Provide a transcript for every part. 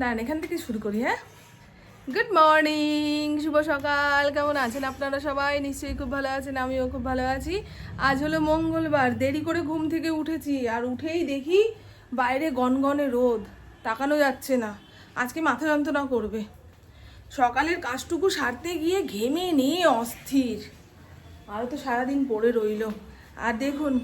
দাঁড়ান, এখান থেকে শুরু করি হ্যাঁ? গুড মর্নিং শুভ সকাল, কেমন আছেন আপনারা সবাই? নিশ্চয়ই খুব ভালো আছেন, আমিও খুব ভালো আছি। আজ হলো মঙ্গলবার, দেরি করে ঘুম থেকে উঠেছি, আর উঠেই দেখি বাইরে গনগনে রোদ, তাকানো যাচ্ছে না, আজকে মাথা যন্ত্রণা করবে। সকালের কাজটুকু সারতে গিয়ে ঘেমে নিয়ে অস্থির। আরও তো সারাদিন পড়ে রইল। আর দেখুন,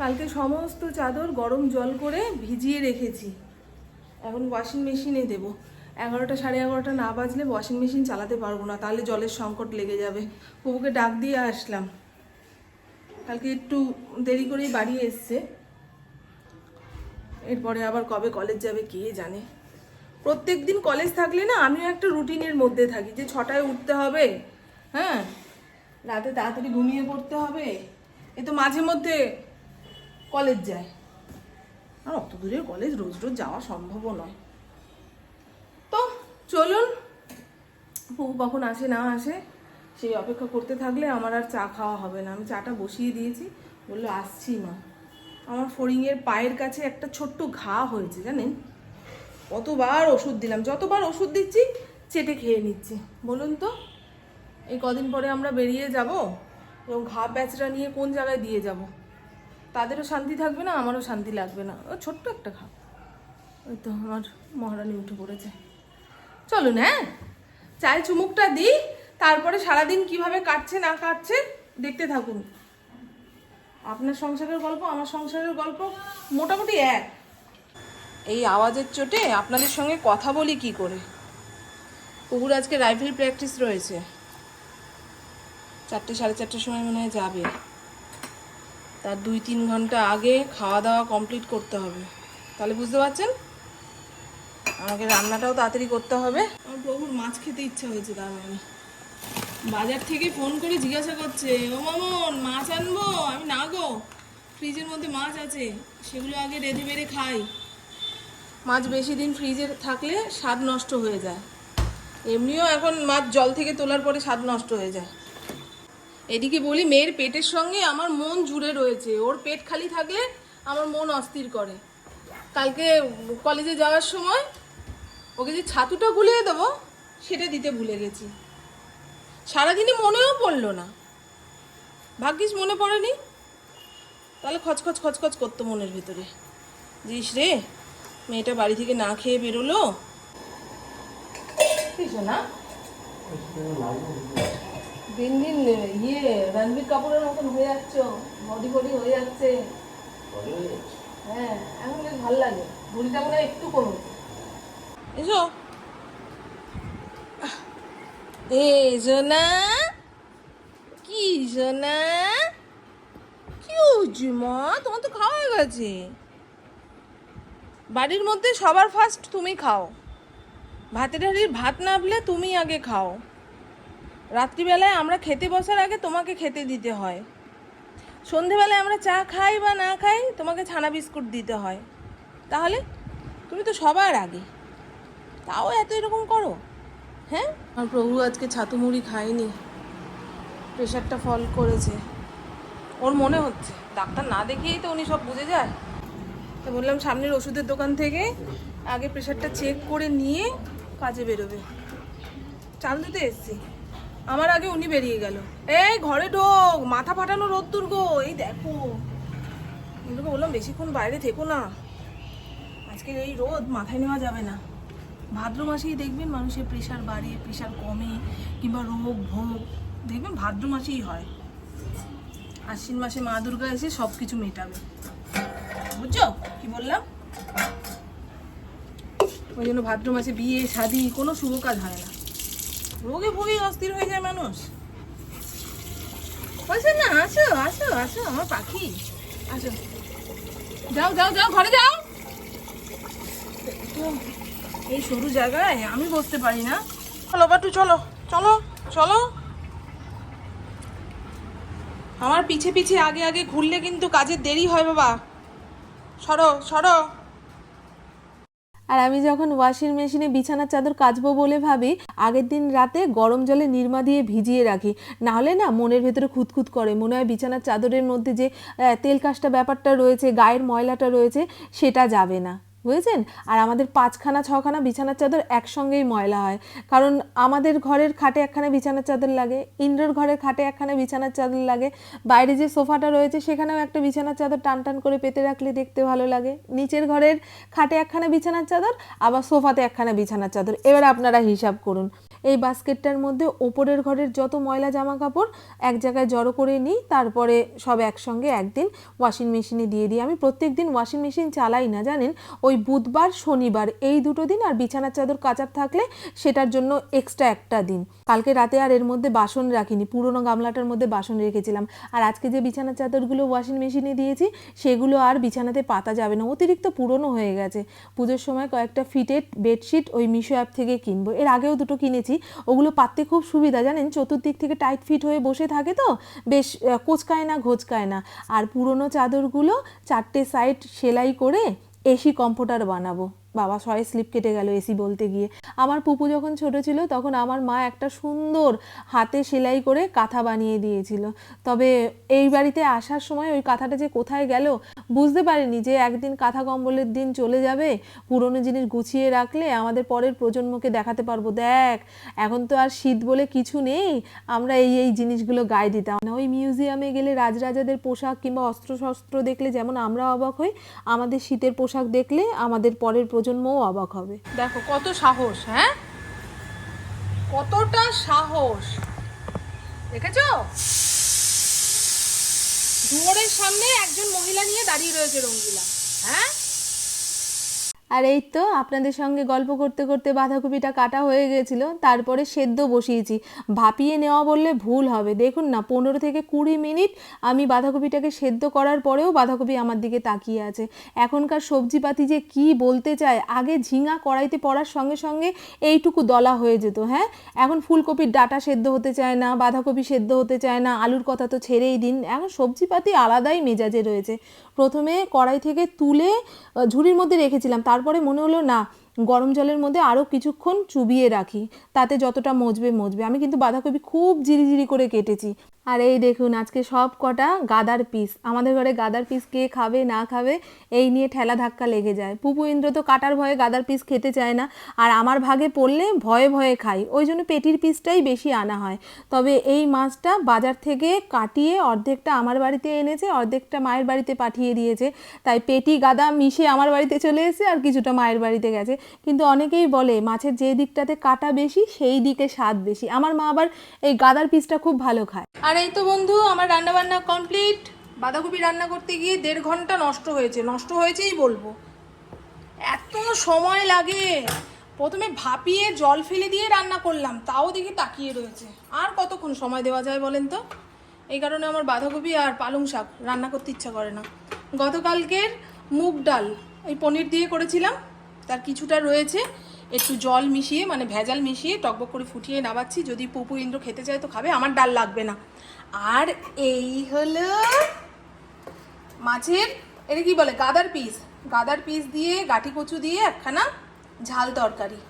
কালকে সমস্ত চাদর গরম জল করে ভিজিয়ে রেখেছি। এখন ওয়াশিং মেশিনে দেবো। এগারোটা সাড়ে এগারোটা না বাজলে ওয়াশিং মেশিন চালাতে পারব না, তাহলে জলের সংকট লেগে যাবে। প্রভুকে ডাক দিয়ে আসলাম। কালকে একটু দেরি করেই বাড়ি এসছে। এরপরে আবার কবে কলেজ যাবে কে জানে। প্রত্যেক দিন কলেজ থাকলে না আমিও একটা রুটিনের মধ্যে থাকি, যে ছটায় উঠতে হবে হ্যাঁ? রাতে তাড়াতাড়ি ঘুমিয়ে পড়তে হবে। এ তো মাঝে মধ্যে কলেজ যায়। আর অত দূরের কলেজ রোজ রোজ যাওয়া সম্ভবও নয়। তো চলুন প্রভু কখন আসে না আসে, সেই অপেক্ষা করতে থাকলে আমার আর চা খাওয়া হবে না। আমি চাটা বসিয়ে দিয়েছি, বলল, আসছি মা। আমার ফড়িংয়ের পায়ের কাছে একটা ছোট্ট ঘা হয়েছে, জানেন? কতবার ওষুধ দিলাম, যতবার ওষুধ দিচ্ছি, চেটে খেয়ে নিচ্ছি। বলুন তো, এই কদিন পরে আমরা বেরিয়ে যাব? এবং ঘা প্যাচরা নিয়ে কোন জায়গায় দিয়ে যাব? তাদেরও শান্তি থাকবে না, আমারও শান্তি লাগবে না। ও ছোট্ট একটা ঘা ওই তো আমার মহারানী উঠে পড়েছে। চলুন হ্যাঁ? চায়ে চুমুকটা দিই, তারপরে সারাদিন কীভাবে কাটছে, না কাটছে, দেখতে থাকুন। আপনার সংসারের গল্প, আমার সংসারের গল্প, মোটামুটি এক। এই আওয়াজের চোটে আপনাদের সঙ্গে কথা বলি কি করে? কুকুর আজকে রাইফেল প্র্যাকটিস রয়েছে। চারটে, সাড়ে চারটের সময় মনে হয় যাবে। তার দুই তিন ঘণ্টা আগে খাওয়া দাওয়া কমপ্লিট করতে হবে। তাহলে বুঝতে পারছেন? আমাকে রান্নাটাও তাড়াতাড়ি করতে হবে। আমার প্রভুর মাছ খেতে ইচ্ছা হয়েছে তার মানে। বাজার থেকে ফোন করে জিজ্ঞাসা করছে, ও মামন, মাছ আনব? আমি, না গো ফ্রিজের মধ্যে মাছ আছে, সেগুলো আগে রেঁধে বেড়ে খাই। মাছ বেশি দিন ফ্রিজে থাকলে স্বাদ নষ্ট হয়ে যায়। এমনিও এখন মাছ জল থেকে তোলার পরে স্বাদ নষ্ট হয়ে যায়। এদিকে বলি, মেয়ের পেটের সঙ্গে আমার মন জুড়ে রয়েছে। ওর পেট খালি থাকলে আমার মন অস্থির করে। কালকে কলেজে যাওয়ার সময় ওকে যে ছাতুটা গুলিয়ে দেবো, সেটা দিতে ভুলে গেছি। সারাদিনে মনেও পড়ল না। ভাগ্যিস মনে পড়েনি। তাহলে খচখচ খচখচ করতো মনের ভিতরে। জিস রে, মেয়েটা বাড়ি থেকে না খেয়ে বেরোলো? না দিন দিন ইয়ে রণবীর কাপুরের মতন হয়ে যাচ্ছ বডি বডি হয়ে যাচ্ছে। হ্যাঁ এখন বেশ ভালো লাগে। ভুড়িটা মনে হয় একটু কমে এসো। এ জোনা কি জোনা কি হচ্ছে মা তোমার তো খাওয়া হয়ে গেছে। বাড়ির মধ্যে সবার ফার্স্ট তুমি খাও। ভাতের হাড়ির ভাত নাবলে তুমি আগে খাও। রাত্রিবেলায় আমরা খেতে বসার আগে তোমাকে খেতে দিতে হয়। সন্ধেবেলায় আমরা চা খাই বা না খাই, তোমাকে ছানা বিস্কুট দিতে হয়। তাহলে তুমি তো সবার আগে। তাও এত এরকম করো হ্যাঁ? আমার প্রভু আজকে ছাতু মুড়ি খায়নি। প্রেশারটা ফল করেছে। ওর মনে হচ্ছে। ডাক্তার না দেখিয়েই তো উনি সব বুঝে যায়। তো বললাম সামনের ওষুধের দোকান থেকে আগে প্রেশারটা চেক করে নিয়ে কাজে বেরোবে। চাল দিতে এসছি। আমার আগে উনি বেরিয়ে গেল। এই ঘরে ঢোক, মাথা ফাটানো রোদ্দুর গো, এই দেখো। ওদেরকে বললাম, বেশিক্ষণ বাইরে থেকো না। আজকের এই রোদ মাথায় নেওয়া যাবে না। ভাদ্র মাসেই দেখবেন মানুষের প্রেশার বাড়ে, প্রেশার কমে, কিংবা রোগ, ভোগ, দেখবেন ভাদ্র মাসেই হয়। আশ্বিন মাসে মা দুর্গা এসে সব কিছু মেটাবে। বুঝছ? কি বললাম? ওই জন্য ভাদ্র মাসে বিয়ে, শাদি কোনো শুভ কাজ হয় না। রোগে ভোগে অস্থির হয়ে যায় মানুষ। বলছে, না, আসো আসো আসো, আমার পাখি। আসো। যাও যাও যাও, ঘরে যাও। এই সরু জায়গায় আমি বসতে পারি না। চলো, বাটু, চলো চলো চলো। আমার পিছে পিছে, আগে আগে ঘুরলে কিন্তু কাজের দেরি হয়, বাবা। সরো সরো। আর আমি যখন ওয়াশিং মেশিনে বিছানার চাদর কাচবো বলে ভাবি, আগের দিন রাতে গরম জলে নির্মা দিয়ে ভিজিয়ে রাখি। নাহলে না মনের ভেতরে খুঁতখুত করে। মনে হয় বিছানার চাদরের মধ্যে যে তেল কাজটা ব্যাপারটা রয়েছে, গায়ের ময়লাটা রয়েছে, সেটা যাবে না। বুঝেছেন? আর আমাদের পাঁচখানা, ছখানা বিছানার চাদর একসঙ্গেই ময়লা হয়। কারণ আমাদের ঘরের খাটে একখানা বিছানার চাদর লাগে, ইন্দ্রর ঘরের খাটে একখানা বিছানার চাদর লাগে, বাইরে যে সোফাটা রয়েছে সেখানেও একটা বিছানার চাদর টান টান করে পেতে রাখলে দেখতে ভালো লাগে। নিচের ঘরের খাটে একখানা বিছানার চাদর, আবার সোফাতে একখানা বিছানার চাদর। এবার আপনারা হিসাব করুন। এই বাস্কেটটার মধ্যে ওপরের ঘরের যত ময়লা জামা কাপড় এক জায়গায় জড়ো করে নিই, তারপরে সব একসঙ্গে একদিন ওয়াশিং মেশিনে দিয়ে দিই। আমি প্রত্যেক দিন ওয়াশিং মেশিন চালাই না, জানেন? ওই বুধবার, শনিবার এই দুটো দিন আর বিছানার চাদর কাচার থাকলে সেটার জন্য এক্সট্রা একটা দিন। কালকে রাতে আর এর মধ্যে বাসন রাখিনি, পুরোনো গামলাটার মধ্যে বাসন রেখেছিলাম। আর আজকে যে বিছানার চাদরগুলো ওয়াশিং মেশিনে দিয়েছি, সেগুলো আর বিছানাতে পাতা যাবে না, অতিরিক্ত পুরনো হয়ে গেছে। পুজোর সময় কয়েকটা ফিটেড বেডশিট ওই মিশো অ্যাপ থেকে কিনবো। এর আগেও দুটো কিনেছি। ওগুলো পাততে খুব সুবিধা, জানেন? চতুর্দিক থেকে টাইট ফিট হয়ে বসে থাকে তো, বেশ কোচকায় না, ঘোচকায় না। আর পুরনো চাদরগুলো চারটে সাইড সেলাই করে এসি কম্পোটার বানাবো। বাবা সবাই স্লিপ কেটে গেল এসি বলতে গিয়ে। আমার পুপু যখন ছোট ছিল, তখন আমার মা একটা সুন্দর হাতে সেলাই করে কাঁথা বানিয়ে দিয়েছিল। তবে এই বাড়িতে আসার সময় ওই কাঁথাটা যে কোথায় গেল বুঝতে পারিনি যে একদিন কাঁথা কম্বলের দিন চলে যাবে, পুরনো জিনিস গুছিয়ে রাখলে আমাদের পরের প্রজন্মকে দেখাতে পারব। দেখ, এখন তো আর শীত বলে কিছু নেই, আমরা এই এই জিনিসগুলো গায়ে দিতাম না। ওই মিউজিয়ামে গেলে রাজরাজাদের পোশাক কিংবা অস্ত্রশস্ত্র দেখলে যেমন আমরা অবাক হই, আমাদের শীতের পোশাক দেখলে আমাদের পরের প্রজন্মও অবাক হবে। দেখো, কত সাহস হ্যাঁ? কতটা সাহস। দেখেছ? দুয়ারের সামনে একজন মহিলা নিয়ে দাঁড়িয়ে রয়েছে রঙ্গিলা হ্যাঁ? আর এই তো আপনাদের সঙ্গে গল্প করতে করতে বাঁধাকপিটা কাটা হয়ে গেছিল, তারপরে সেদ্ধ বসিয়েছি। ভাপিয়ে নেওয়া বললে ভুল হবে। দেখুন না, পনেরো থেকে কুড়ি মিনিট আমি বাঁধাকপিটাকে সেদ্ধ করার পরেও বাঁধাকপি আমার দিকে তাকিয়ে আছে। এখনকার সবজিপাতি যে কি বলতে চায়, আগে ঝিঙা কড়াইতে পড়ার সঙ্গে সঙ্গে এইটুকু দলা হয়ে যেত হ্যাঁ? এখন ফুলকপির ডাটা সেদ্ধ হতে চায় না, বাঁধাকপি সেদ্ধ হতে চায় না, আলুর কথা তো ছেড়েই দিন। এখন সবজিপাতি আলাদাই মেজাজে রয়েছে। প্রথমে কড়াই থেকে তুলে ঝুড়ির মধ্যে রেখেছিলাম তারপরে মনে হলো না গরম জলের মধ্যে আরও কিছুক্ষণ চুবিয়ে রাখি। তাতে যতটা মজবে মজবে। আমি কিন্তু বাঁধাকপি খুব জিরিজিরি করে কেটেছি। আর এই দেখুন, আজকে সব কটা গাদার পিস আমাদের ঘরে গাদার পিস কে খাবে, না খাবে, এই নিয়ে ঠেলা ধাক্কা লেগে যায়। পুপু ইন্দ্র তো কাটার ভয়ে গাদার পিস খেতে চায় না। আর আমার ভাগে পড়লে ভয়ে ভয়ে খাই। ওই জন্য পেটির পিসটাই বেশি আনা হয়। তবে এই মাছটা বাজার থেকে কাটিয়ে অর্ধেকটা আমার বাড়িতে এনেছে, অর্ধেকটা মায়ের বাড়িতে পাঠিয়ে দিয়েছে। তাই পেটি গাদা মিশে আমার বাড়িতে চলে এসেছে আর কিছুটা মায়ের বাড়িতে গেছে। কিন্তু অনেকেই বলে মাছের যে দিকটাতে কাটা বেশি, সেই দিকে স্বাদ বেশি। আমার মা আবার এই গাদার পিসটা খুব ভালো খায়। আর এই তো বন্ধু, আমার রান্না বান্না কমপ্লিট বাঁধাকপি রান্না করতে গিয়ে দেড় ঘণ্টা নষ্ট হয়েছে। নষ্ট হয়েছেই বলব। এত সময় লাগে। প্রথমে ভাপিয়ে জল ফেলে দিয়ে রান্না করলাম, তাও দেখি তাকিয়ে রয়েছে। আর কতক্ষণ সময় দেওয়া যায় বলেন তো? এই কারণে আমার বাঁধাকপি আর পালং শাক রান্না করতে ইচ্ছা করে না। গতকালকের মুগ ডাল ওই পনির দিয়ে করেছিলাম। তার কিছুটা রয়েছে। একটু জল মিশিয়ে মানে ভেজাল মিশিয়ে টকবক করে ফুটিয়ে নামাচ্ছি। যদি পুপু ইন্দ্র খেতে চায় তো খাবে, আমার ডাল লাগবে না। আর এই হলো মাছের, এটা কি বলে, গাদার পিস। গাদার পিস দিয়ে গাঠি কচু দিয়ে একখানা ঝাল তরকারি।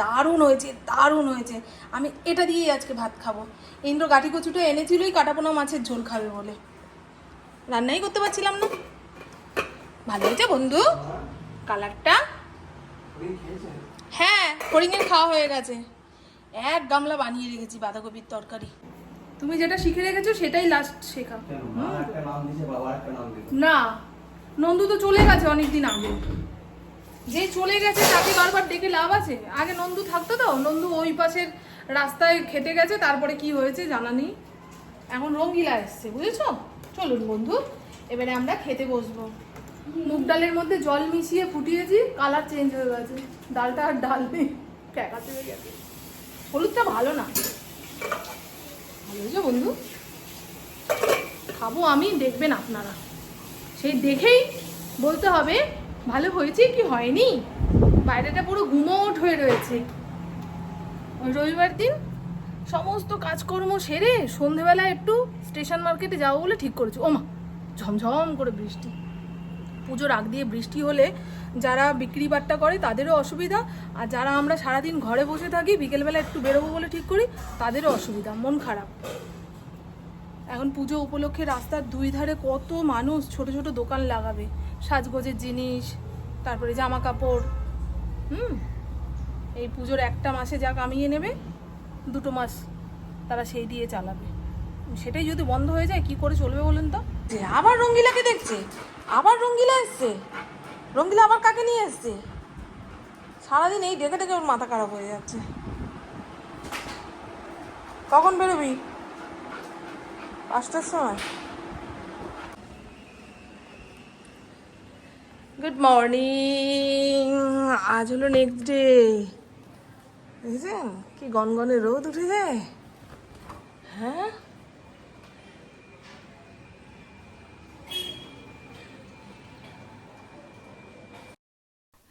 দারুণ হয়েছে দারুণ হয়েছে। আমি এটা দিয়েই আজকে ভাত খাব। ইন্দ্র গাঠি কচুটা এনেছিলই, কাটাপোনা মাছের ঝোল খাবে বলে। রান্নাই করতে পারছিলাম না। ভালো হয়েছে বন্ধু? কালারটা হ্যাঁ ফড়িংয়ের খাওয়া হয়ে গেছে। এক গামলা বানিয়ে রেখেছি বাঁধাকপির তরকারি। তুমি যেটা শিখে রেখেছো সেটাই লাস্ট শেখা। কেন? মা একটা নাম দিয়েছে বাবা একটা নাম দিল না নন্দু তো চলে গেছে অনেকদিন আগে। যে চলে গেছে তাকে বারবার ডেকে লাভ আছে? আগে নন্দু থাকতো তো নন্দু ওই পাশের রাস্তায় খেতে গেছে তারপরে কি হয়েছে জানা নেই। এখন রঙ্গিলা এসছে বুঝেছ? চলুন বন্ধু এবারে আমরা খেতে বসবো। মুগ ডালের মধ্যে জল মিশিয়ে ফুটিয়েছি কালার চেঞ্জ হয়ে গেছে। ডালটা আর ডাল নেই, ক্যাকাতে হয়ে গেছে। হলুদটা ভালো না। ভালো হয়েছে বন্ধু? খাব আমি, দেখবেন আপনারা। সেই দেখেই বলতে হবে, ভালো হয়েছে কি হয়নি? বাইরেটা পুরো গুমোট হয়ে রয়েছে। রবিবার দিন সমস্ত কাজকর্ম সেরে সন্ধেবেলা একটু স্টেশন মার্কেটে যাব বলে ঠিক করেছি। ওমা, ঝমঝম করে বৃষ্টি। পুজোর আগ দিয়ে বৃষ্টি হলে যারা বিক্রি বাট্টা করে তাদেরও অসুবিধা, আর যারা আমরা সারাদিন ঘরে বসে থাকি, বিকেলবেলা একটু বেরোবো বলে ঠিক করি, তাদেরও অসুবিধা, মন খারাপ। এখন পুজো উপলক্ষে রাস্তার দুই ধারে কত মানুষ ছোট ছোট দোকান লাগাবে, সাজগোজের জিনিস, তারপরে জামা কাপড় হুম? এই পুজোর একটা মাসে যা কামিয়ে নেবে, দুটো মাস তারা সেই দিয়ে চালাবে। সেটাই যদি বন্ধ হয়ে যায়, কি করে চলবে বলুন তো? আবার রঙ্গিলাকে দেখছে? আবার রঙ্গিলা এসছে। রঙ্গিলা আবার কাকে নিয়ে এসছে? সারাদিন এই দেখে দেখে ওর মাথা খারাপ হয়ে যাচ্ছে। কখন বেরোবি? পাঁচটার সময়। গুড মর্নিং আজ হলো নেক্সট ডে দেখেছেন? কি গনগনে রোদ উঠেছে। হ্যাঁ?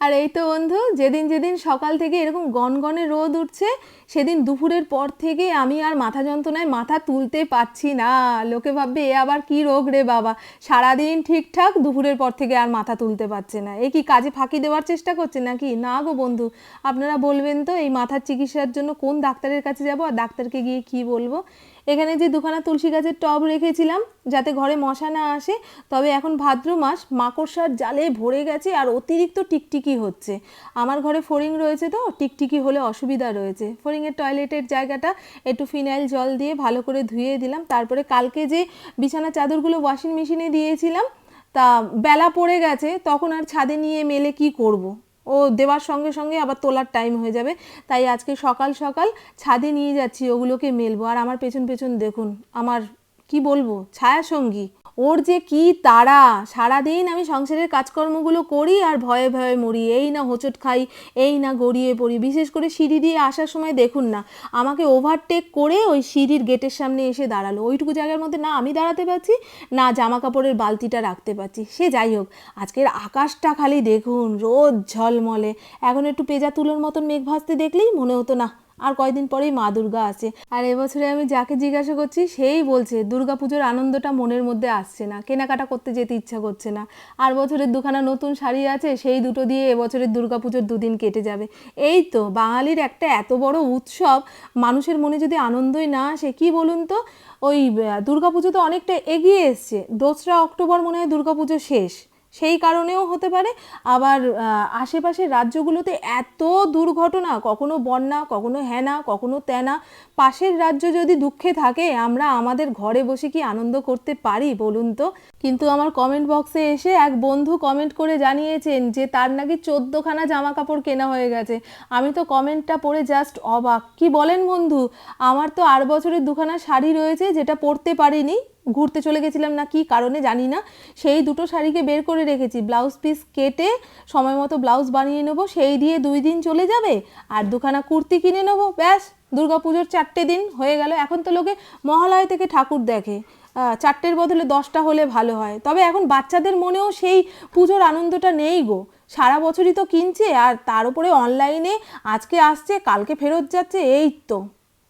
আর এই তো বন্ধু, যেদিন যেদিন সকাল থেকে এরকম গনগনে রোদ উঠছে, সেদিন দুপুরের পর থেকে আমি আর মাথা যন্ত্রণায় মাথা তুলতে পারছি না। লোকে ভাববে, এ আবার কি রোগ রে বাবা? সারাদিন ঠিকঠাক দুপুরের পর থেকে আর মাথা তুলতে পারছে না। এ কি কাজে ফাঁকি দেওয়ার চেষ্টা করছে নাকি? না গো বন্ধু, আপনারা বলবেন তো এই মাথার চিকিৎসার জন্য কোন ডাক্তারের কাছে যাব আর ডাক্তারকে গিয়ে কি বলব? এখানে যে দুখানা তুলসী গাছের টব রেখেছিলাম, যাতে ঘরে মশা না আসে, তবে এখন ভাদ্র মাস, মাকড়সার জালে ভরে গেছে আর অতিরিক্ত টিকটিকি হচ্ছে। আমার ঘরে ফড়িং রয়েছে তো, টিকটিকি হলে অসুবিধা রয়েছে। ফড়িংয়ের টয়লেটের জায়গাটা একটু ফিনাইল জল দিয়ে ভালো করে ধুয়ে দিলাম। তারপরে কালকে যে বিছানা চাদরগুলো ওয়াশিং মেশিনে দিয়েছিলাম, তা বেলা পড়ে গেছে, তখন আর ছাদে নিয়ে মেলে কি করব। ও দেওয়ার সঙ্গে সঙ্গে আবার তোলার টাইম হয়ে যাবে। তাই আজকে সকাল সকাল ছাদে নিয়ে যাচ্ছি, ওগুলোকে মেলবো। আর আমার পেছন পেছন দেখুন, আমার কি বলব ছায়া সঙ্গী ওর যে কি তাড়া, সারাদিন আমি সংসারের কাজকর্মগুলো করি আর ভয়ে ভয়ে মরি। এই না হোঁচট খাই, এই না গড়িয়ে পড়ি। বিশেষ করে সিঁড়ি দিয়ে আসার সময় দেখুন না, আমাকে ওভারটেক করে ওই সিঁড়ির গেটের সামনে এসে দাঁড়াল। ওইটুকু জায়গার মধ্যে না, আমি দাঁড়াতে পারছি, না জামা কাপড়ের বালতিটা রাখতে পারছি। সে যাই হোক, আজকের আকাশটা খালি দেখুন, রোদ ঝলমলে। এখন একটু পেজা তুলোর মতন মেঘ ভাসতে দেখলেই মনে হতো না আর কয়দিন পরেই মা দুর্গা আছে আর এবছরে আমি যাকে জিজ্ঞাসা করছি, সেই বলছে দুর্গা পুজোর আনন্দটা মনের মধ্যে আসছে না, কেনাকাটা করতে যেতে ইচ্ছা করছে না। আর বছরের দুখানা নতুন শাড়ি আছে, সেই দুটো দিয়ে এবছরের দুর্গা পুজোর দুদিন কেটে যাবে। এই তো বাঙালির একটা এত বড় উৎসব, মানুষের মনে যদি আনন্দই না আসে, কি বলুন তো? ওই দুর্গা পুজো তো অনেকটা এগিয়ে এসছে। দোসরা অক্টোবর মনে হয় দুর্গা পুজো শেষ। সেই কারণেও হতে পারে। আবার আশেপাশের রাজ্যগুলোতে এত দুর্ঘটনা, কখনো বন্যা, কখনো হ্যানা কখনো ত্যানা পাশের রাজ্য যদি দুঃখে থাকে, আমরা আমাদের ঘরে বসে কি আনন্দ করতে পারি বলুন তো? কিন্তু আমার কমেন্ট বক্সে এসে এক বন্ধু কমেন্ট করে জানিয়েছেন যে, তার নাকি চোদ্দোখানা জামা কাপড় কেনা হয়ে গেছে। আমি তো কমেন্টটা পড়ে জাস্ট অবাক। কি বলেন বন্ধু? আমার তো আর বছরের দুখানা শাড়ি রয়েছে, যেটা পরতে পারিনি। ঘুরতে চলে গেছিলাম না, কি কারণে জানি না। সেই দুটো শাড়িকে বের করে রেখেছি, ব্লাউজ পিস কেটে সময় মতো ব্লাউজ বানিয়ে নেব, সেই দিয়ে দুই দিন চলে যাবে, আর দুখানা কুর্তি কিনে নেব, ব্যাস, দুর্গাপুজোর চারটে দিন হয়ে গেল। এখন তো লোকে মহালয় থেকে ঠাকুর দেখে চারটের বদলে দশটা হলে ভালো হয়। তবে এখন বাচ্চাদের মনেও সেই পুজোর আনন্দটা নেই গো। সারা বছরই তো কিনছে, আর তার উপরে অনলাইনে আজকে আসছে, কালকে ফেরত যাচ্ছে, এই তো।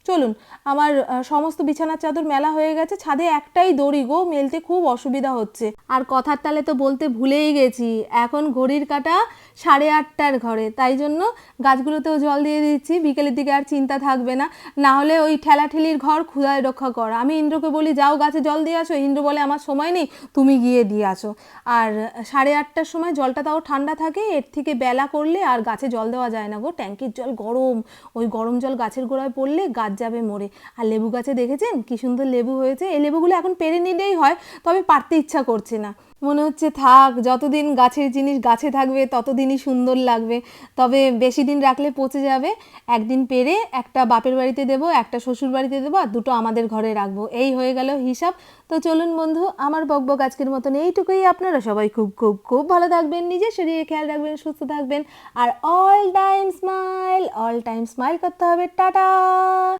চলুন, আমার সমস্ত বিছানার চাদর মেলা হয়ে গেছে, ছাদে একটাই দড়ি গো, মেলতে খুব অসুবিধা হচ্ছে। আর কথার তালে তো বলতে ভুলেই গেছি, এখন ঘড়ির কাটা সাড়ে আটটার ঘরে, তাই জন্য গাছগুলোতেও জল দিয়ে দিচ্ছি, বিকেলের দিকে আর চিন্তা থাকবে না না হলে ওই ঠেলাঠেলির ঘর ক্ষুধায় রক্ষা কর। আমি ইন্দ্রকে বলি, যাও গাছে জল দিয়ে আসো। ইন্দ্র বলে, আমার সময় নেই, তুমি গিয়ে দিয়ে আসো। আর সাড়ে আটটার সময় জলটা তাও ঠান্ডা থাকে, এর থেকে বেলা করলে আর গাছে জল দেওয়া যায় না গো। ট্যাঙ্কির জল গরম, ওই গরম জল গাছের গোড়ায় পড়লে গাছ যাবে মরে। আর লেবু গাছে দেখেছেন? কি সুন্দর লেবু হয়েছে। এই লেবুগুলো এখন পেরে নিলেই হয়, তবে পারতে ইচ্ছা করছে না। মনে হচ্ছে, থাক, যতদিন গাছের জিনিস গাছে থাকবে, ততদিনই সুন্দর লাগবে। তবে বেশি দিন রাখলে পচে যাবে। একদিন পেরে একটা বাপের বাড়িতে দেবো, একটা শ্বশুর বাড়িতে দেবো, আর দুটো আমাদের ঘরে রাখব। এই হয়ে গেল হিসাব। তো চলুন বন্ধু, আমার বকবক আজকের মতন এইটুকুই। আপনারা সবাই খুব খুব খুব ভালো থাকবেন, নিজের শরীরে খেয়াল রাখবেন, সুস্থ থাকবেন। আর all time smile all time smile করতে হবে। টাটা!